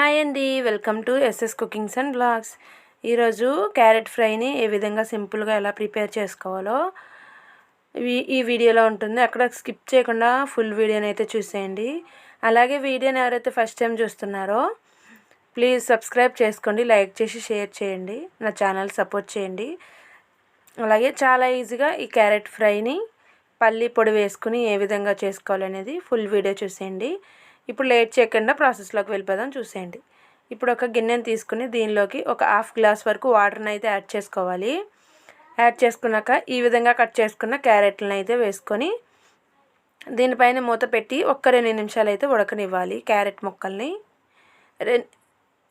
Hi అండి. Welcome to SS cookings and blogs. ఈరోజు carrot ఫ్రైని ఏ విధంగా సింపుల్గా ఎలా ప్రిపేర్ చేసుకోవాలో ఈ వీడియోలో ఉంటుంది. అక్కడ స్కిప్ చేయకుండా ఫుల్ వీడియోని అయితే చూసేయండి. అలాగే వీడియోని ఎవరైతే ఫస్ట్ టైం చూస్తున్నారో ప్లీజ్ సబ్స్క్రైబ్ చేసుకోండి లైక్ చేసి షేర్ చేయండి నా ఛానల్ సపోర్ట్ చేయండి. అలాగే చాలా ఈజీగా ఈ క్యారెట్ ఫ్రైని పల్లి పొడి వేసుకుని ఏ విధంగా చేసుకోవాలనేది ఫుల్ వీడియో చూసేయండి. ఇప్పుడు లేట్ చేయకుండా ప్రాసెస్లోకి వెళ్ళిపోదాం చూసేయండి. ఇప్పుడు ఒక గిన్నెని తీసుకుని దీనిలోకి ఒక హాఫ్ గ్లాస్ వరకు వాటర్ని అయితే యాడ్ చేసుకోవాలి. యాడ్ చేసుకున్నాక ఈ విధంగా కట్ చేసుకున్న క్యారెట్లను అయితే వేసుకొని దీనిపైన మూత పెట్టి ఒక్క రెండు నిమిషాలు అయితే ఉడకనివ్వాలి క్యారెట్ ముక్కల్ని. రె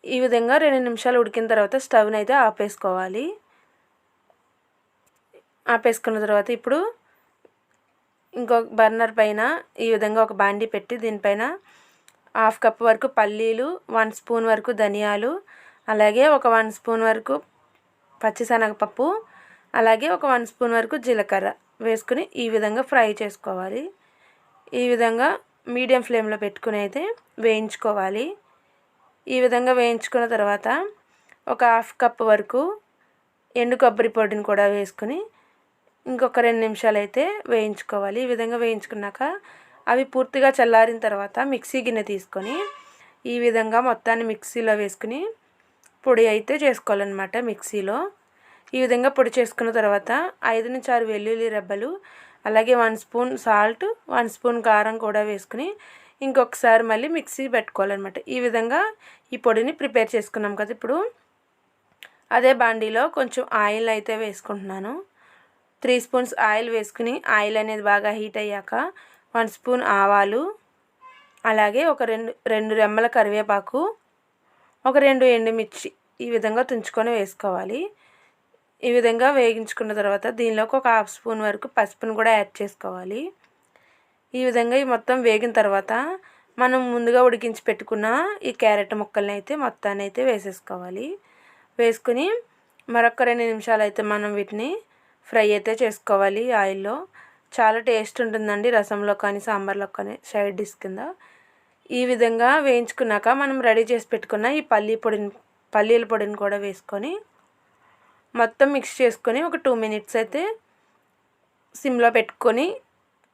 ఈ విధంగా రెండు నిమిషాలు ఉడికిన తర్వాత స్టవ్ని అయితే ఆపేసుకోవాలి. ఆపేసుకున్న తర్వాత ఇప్పుడు ఇంకొక బర్నర్ పైన ఈ విధంగా ఒక బాండీ పెట్టి దీనిపైన హాఫ్ కప్ వరకు పల్లీలు వన్ స్పూన్ వరకు ధనియాలు అలాగే ఒక వన్ స్పూన్ వరకు పచ్చిశనగపప్పు అలాగే ఒక వన్ స్పూన్ వరకు జీలకర్ర వేసుకుని ఈ విధంగా ఫ్రై చేసుకోవాలి. ఈ విధంగా మీడియం ఫ్లేమ్లో పెట్టుకుని అయితే వేయించుకోవాలి. ఈ విధంగా వేయించుకున్న తర్వాత ఒక హాఫ్ కప్ వరకు ఎండు కొబ్బరి పొడిని కూడా వేసుకుని ఇంకొక రెండు నిమిషాలు అయితే వేయించుకోవాలి. ఈ విధంగా వేయించుకున్నాక అవి పూర్తిగా చల్లారిన తర్వాత మిక్సీ గిన్నె తీసుకొని ఈ విధంగా మొత్తాన్ని మిక్సీలో వేసుకుని పొడి అయితే చేసుకోవాలన్నమాట మిక్సీలో. ఈ విధంగా పొడి చేసుకున్న తర్వాత ఐదు నుంచి ఆరు వెల్లుల్లి రెబ్బలు అలాగే one spoon salt one spoon కారం కూడా వేసుకుని ఇంకొకసారి మళ్ళీ మిక్సీ పెట్టుకోవాలన్నమాట. ఈ విధంగా ఈ పొడిని ప్రిపేర్ చేసుకున్నాం కదా ఇప్పుడు. అదే బాండీలో కొంచెం ఆయిల్ అయితే వేసుకుంటున్నాను. త్రీ స్పూన్స్ ఆయిల్ వేసుకుని ఆయిల్ అనేది బాగా హీట్ అయ్యాక వన్ స్పూన్ ఆవాలు అలాగే ఒక రెండు రెండు రెమ్మల కరివేపాకు ఒక రెండు ఎండుమిర్చి ఈ విధంగా తుంచుకొని వేసుకోవాలి. ఈ విధంగా వేగించుకున్న తర్వాత దీనిలోకి ఒక హాఫ్ స్పూన్ వరకు పసుపును కూడా యాడ్ చేసుకోవాలి. ఈ విధంగా ఈ మొత్తం వేగిన తర్వాత మనం ముందుగా ఉడికించి పెట్టుకున్న ఈ క్యారెట్ ముక్కల్ని అయితే మొత్తాన్ని అయితే వేసేసుకోవాలి. వేసుకుని మరొక రెండు నిమిషాలు అయితే మనం వీటిని ఫ్రై అయితే చేసుకోవాలి ఆయిల్లో. చాలా టేస్ట్ ఉంటుందండి రసంలో కానీ సాంబార్లో కానీ సైడ్ డిష్ కింద. ఈ విధంగా వేయించుకున్నాక మనం రెడీ చేసి పెట్టుకున్న ఈ పల్లీ పొడిని పల్లీల పొడిని కూడా వేసుకొని మొత్తం మిక్స్ చేసుకొని ఒక టూ మినిట్స్ అయితే సిమ్లో పెట్టుకొని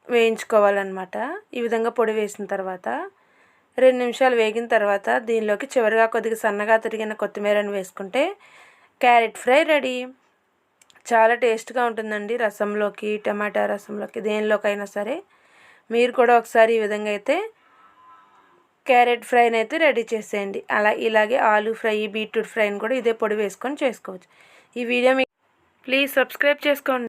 వేయించుకోవాలన్నమాట. ఈ విధంగా పొడి వేసిన తర్వాత రెండు నిమిషాలు వేగిన తర్వాత దీనిలోకి చివరిగా కొద్దిగా సన్నగా తిరిగిన కొత్తిమీరని వేసుకుంటే క్యారెట్ ఫ్రై రెడీ. చాలా టేస్ట్గా ఉంటుందండి రసంలోకి టమాటా రసంలోకి దేనిలోకైనా సరే. మీరు కూడా ఒకసారి ఈ విధంగా అయితే క్యారెట్ ఫ్రైని అయితే రెడీ చేసేయండి. అలా ఇలాగే ఆలు ఫ్రై బీట్రూట్ ఫ్రైని కూడా ఇదే పొడి వేసుకొని చేసుకోవచ్చు. ఈ వీడియో మీ ప్లీజ్ సబ్స్క్రైబ్ చేసుకోండి.